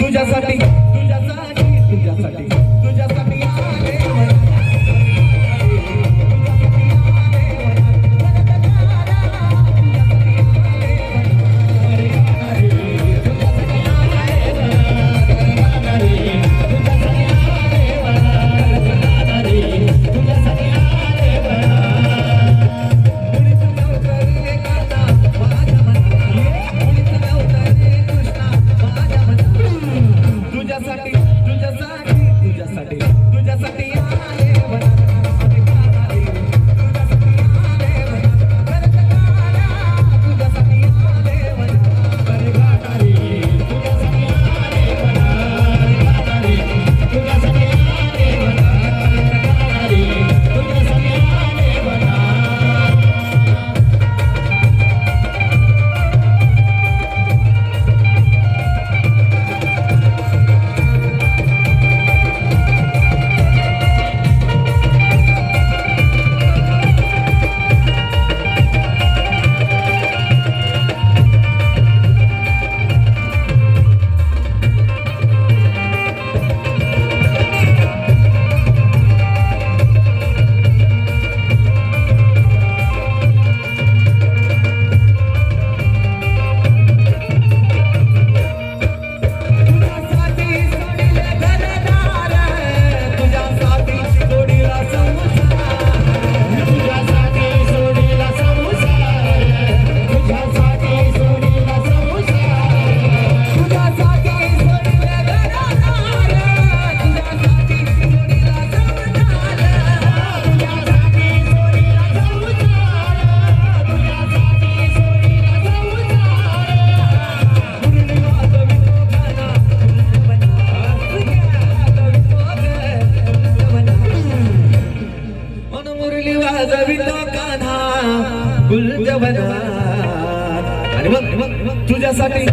तुझ्यासाठी आणि मग तुझ्यासाठी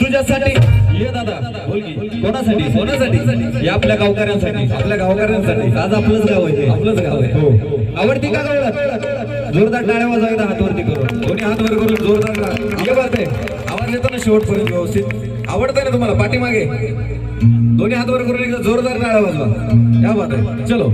तुझ्यासाठी. ये दादा कोणासाठी? कोणासाठी? आपल्या गावकऱ्यांसाठी. आपल्या गावकऱ्यांसाठी. आज आपलंच गाव आहे. आपलंच गाव आहे. हो. आवडती का गावला जोरदार टाळ्या वाजवायला हातवरती करून. कोणी हातवर करून जोरदार येतं ना शेवटपर्यंत व्यवस्थित. आवडतं ना तुम्हाला? पाठीमागे. दोन्ही हातवर करून एकदा जोरदार टाळा वाजवा. या बात चलो.